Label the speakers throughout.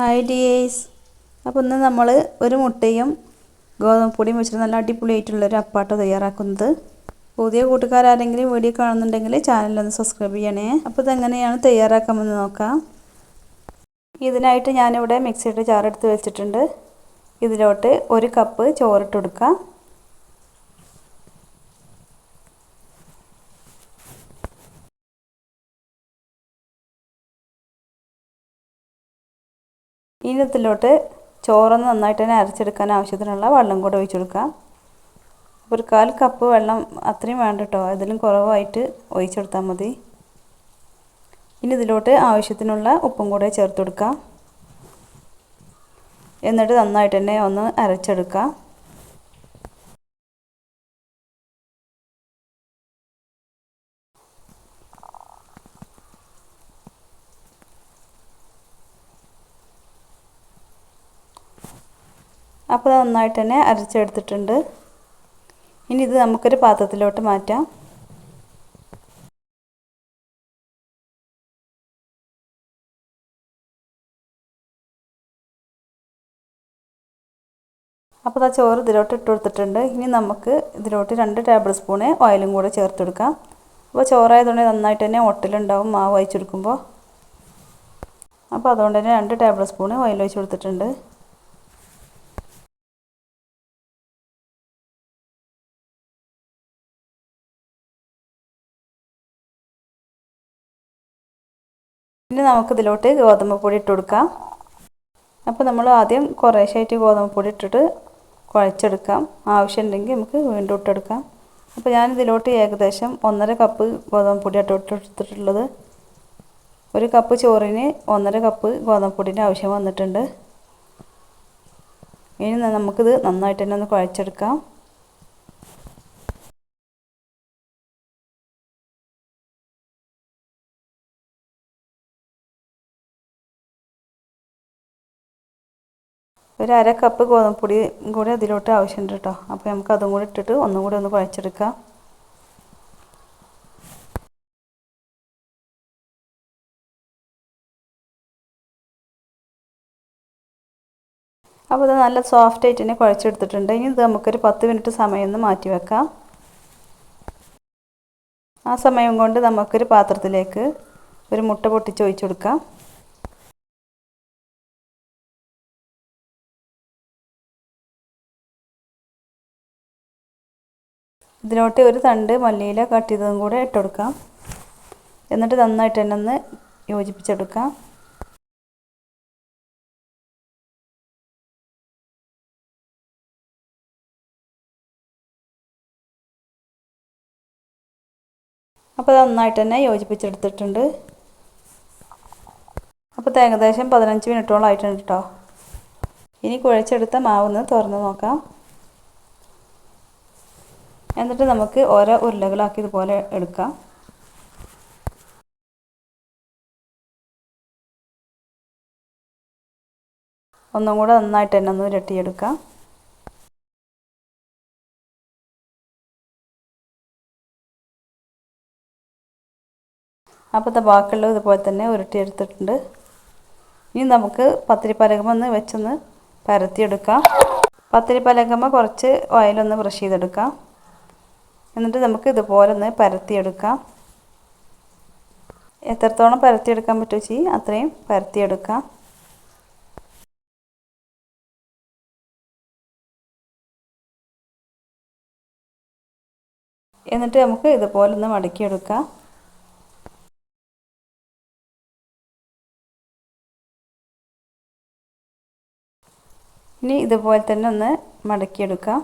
Speaker 1: Hi dears അപ്പോൾ ഇന്ന് നമ്മൾ ഒരു മുട്ടയും ഗോതമ്പ് പൊടിയും വെച്ചിട്ട് നല്ല അടിപൊളിയായിട്ടുള്ളൊരു അപ്പാട്ട് തയ്യാറാക്കുന്നത്. പുതിയ കൂട്ടുകാരാരെങ്കിലും വീഡിയോ കാണുന്നുണ്ടെങ്കിൽ ചാനലൊന്ന് സബ്സ്ക്രൈബ് ചെയ്യണേ. അപ്പോൾ ഇതെങ്ങനെയാണ് തയ്യാറാക്കാമെന്ന് നോക്കാം. ഇതിനായിട്ട് ഞാനിവിടെ മിക്സിയുടെ ചാറെടുത്ത് വെച്ചിട്ടുണ്ട്. ഇതിലോട്ട് ഒരു കപ്പ് ചോറിട്ട് കൊടുക്കാം. ഇനി ഇതിലോട്ട് ചോറൊന്ന് നന്നായിട്ട് തന്നെ അരച്ചെടുക്കാൻ ആവശ്യത്തിനുള്ള വെള്ളം കൂടെ ഒഴിച്ചു കൊടുക്കാം. ഒരു കാൽ കപ്പ് വെള്ളം അത്രയും വേണ്ട കേട്ടോ അതിലും കുറവായിട്ട് ഒഴിച്ചെടുത്താൽ മതി. ഇനി ഇതിലോട്ട് ആവശ്യത്തിനുള്ള ഉപ്പും കൂടെ ചേർത്ത് കൊടുക്കാം. എന്നിട്ട് നന്നായിട്ട് തന്നെ ഒന്ന് അരച്ചെടുക്കാം. അപ്പോൾ നന്നായിട്ട് തന്നെ അരച്ചെടുത്തിട്ടുണ്ട്. ഇനി ഇത് നമുക്കൊരു പാത്രത്തിലോട്ട് മാറ്റാം. അപ്പോൾ ആ ചോറ് ഇതിലോട്ട് ഇട്ട് കൊടുത്തിട്ടുണ്ട്. ഇനി നമുക്ക് ഇതിലോട്ട് രണ്ട് ടേബിൾ സ്പൂണ് ഓയിലും കൂടെ ചേർത്ത് കൊടുക്കാം. അപ്പോൾ ചോറായതുകൊണ്ട് നന്നായിട്ട് തന്നെ ഒട്ടിലുണ്ടാവും മാവ് വായിച്ചെടുക്കുമ്പോൾ അപ്പോൾ അതുകൊണ്ട് തന്നെ രണ്ട് ടേബിൾ സ്പൂണ് ഓയിൽ ഒഴിച്ച് കൊടുത്തിട്ടുണ്ട്. ഇനി നമുക്കിതിലോട്ട് ഗോതമ്പ് പൊടി ഇട്ട് കൊടുക്കാം. അപ്പോൾ നമ്മൾ ആദ്യം കുറേശ്ശായിട്ട് ഗോതമ്പ് പൊടി ഇട്ടിട്ട് കുഴച്ചെടുക്കാം. ആവശ്യമുണ്ടെങ്കിൽ നമുക്ക് വീണ്ടും ഇട്ടെടുക്കാം. അപ്പോൾ ഞാൻ ഇതിലോട്ട് ഏകദേശം ഒന്നര കപ്പ് ഗോതമ്പ് പൊടി ഇട്ടെടുത്തിട്ടുള്ളത് ഒരു കപ്പ് ചോറിന് ഒന്നര കപ്പ് ഗോതമ്പ് പൊടിന്റെ ആവശ്യം വന്നിട്ടുണ്ട്. ഇനി നമുക്കിത് നന്നായിട്ട് തന്നെ ഒന്ന് കുഴച്ചെടുക്കാം. ഒരു അര കപ്പ് ഗോതമ്പൊടി കൂടി അതിലോട്ട് ആവശ്യമുണ്ട് കേട്ടോ അപ്പോൾ നമുക്ക് അതും കൂടി ഇട്ടിട്ട് ഒന്നും കൂടി ഒന്ന് കുഴച്ചെടുക്കാം. അപ്പോൾ ഇത് നല്ല സോഫ്റ്റ് ആയിട്ട് തന്നെ കുഴച്ചെടുത്തിട്ടുണ്ട്. ഇനി ഇത് നമുക്കൊരു പത്ത് മിനിറ്റ് സമയം ഒന്ന് മാറ്റി വെക്കാം. ആ സമയം കൊണ്ട് നമുക്കൊരു പാത്രത്തിലേക്ക് ഒരു മുട്ട പൊട്ടിച്ച് ഒഴിച്ചു കൊടുക്കാം. ഇതിലോട്ട് ഒരു തണ്ട് മല്ലിയില കട്ട് ചെയ്തതും കൂടെ ഇട്ടുകൊടുക്കാം എന്നിട്ട് നന്നായിട്ട് തന്നെ ഒന്ന് യോജിപ്പിച്ചെടുക്കാം. അപ്പോൾ നന്നായിട്ട് തന്നെ യോജിപ്പിച്ചെടുത്തിട്ടുണ്ട്. അപ്പോൾ ഏകദേശം പതിനഞ്ച് മിനിറ്റോളം ആയിട്ടുണ്ട് കേട്ടോ. ഇനി കുഴച്ചെടുത്ത മാവ് ഒന്ന് തുറന്ന് നോക്കാം. എന്നിട്ട് നമുക്ക് ഓരോ ഉരുളകളാക്കി ഇതുപോലെ എടുക്കാം. ഒന്നും കൂടെ നന്നായിട്ട് തന്നെ ഒന്ന് ഇരട്ടിയെടുക്കാം അപ്പോൾ ബാക്കിയുള്ളത് ഇതുപോലെ തന്നെ ഉരുട്ടിയെടുത്തിട്ടുണ്ട്. ഇനി നമുക്ക് പത്തിരി പലകമ ഒന്ന് വെച്ചൊന്ന് പരത്തിയെടുക്കാം. പത്തിരി പലകമ കുറച്ച് ഓയിലൊന്ന് ബ്രഷ് ചെയ്തെടുക്കാം. എന്നിട്ട് നമുക്ക് ഇതുപോലെ ഒന്ന് പരത്തിയെടുക്കാം. എത്രത്തോളം പരത്തിയെടുക്കാൻ പറ്റുമോ അത്രയും പരത്തിയെടുക്കാം. എന്നിട്ട് നമുക്ക് ഇതുപോലെ ഒന്ന് മടക്കിയെടുക്കാം. ഇനി ഇതുപോലെ തന്നെ ഒന്ന് മടക്കിയെടുക്കാം.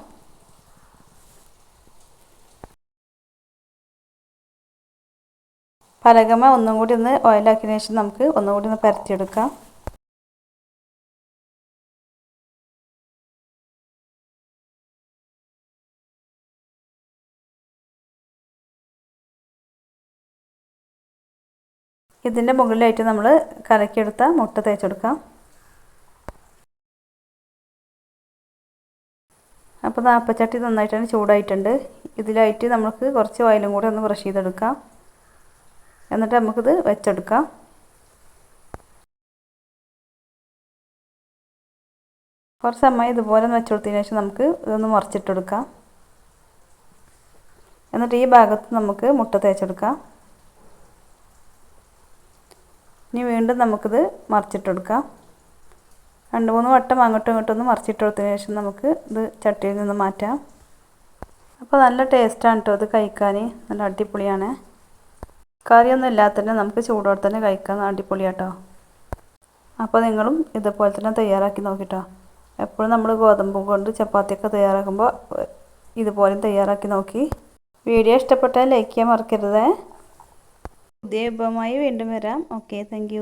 Speaker 1: പലകമ ഒന്നും കൂടി ഒന്ന് ഓയിലാക്കിയതിന് ശേഷം നമുക്ക് ഒന്നും കൂടി ഒന്ന് പരത്തിയെടുക്കാം. ഇതിന്റെ മുകളിലായിട്ട് നമ്മൾ കലക്കിയെടുത്ത മുട്ട തേച്ചെടുക്കാം. അപ്പോൾ നാപ്പച്ചട്ടി നന്നായിട്ടാണ് ചൂടായിട്ടുണ്ട്. ഇതിലായിട്ട് നമുക്ക് കുറച്ച് ഓയിലും കൂടെ ഒന്ന് ബ്രഷ് ചെയ്തെടുക്കാം. എന്നിട്ട് നമുക്കിത് വെച്ചെടുക്കാം. കുറച്ച് സമയം ഇതുപോലെ വെച്ച് കൊടുത്തതിന് ശേഷം നമുക്ക് ഇതൊന്ന് മറിച്ചിട്ടെടുക്കാം. എന്നിട്ട് ഈ ഭാഗത്ത് നമുക്ക് മുട്ട തേച്ചെടുക്കാം. ഇനി വീണ്ടും നമുക്കിത് മറിച്ചിട്ടെടുക്കാം. രണ്ട് മൂന്ന് വട്ടം അങ്ങോട്ടും ഇങ്ങോട്ടും ഒന്ന് മറിച്ചിട്ടെടുത്തതിന് ശേഷം നമുക്ക് ഇത് ചട്ടിയിൽ നിന്ന് മാറ്റാം. അപ്പോൾ നല്ല ടേസ്റ്റാണ് കേട്ടോ ഇത് കഴിക്കാൻ. നല്ല അടിപൊളിയാണ്. കറിയൊന്നും ഇല്ലാത്തന്നെ നമുക്ക് ചൂടോടെ തന്നെ കഴിക്കാൻ അടിപൊളിയാട്ടോ. അപ്പോൾ നിങ്ങളും ഇതുപോലെ തന്നെ തയ്യാറാക്കി നോക്കിട്ടോ. എപ്പോഴും നമ്മൾ ഗോതമ്പ് കൊണ്ട് ചപ്പാത്തിയൊക്കെ തയ്യാറാക്കുമ്പോൾ ഇതുപോലെ തയ്യാറാക്കി നോക്കി. വീഡിയോ ഇഷ്ടപ്പെട്ടാൽ ലൈക്ക് ചെയ്യാൻ മറക്കരുതേ. പുതിയ വിഭവമായി വീണ്ടും വരാം. Okay thank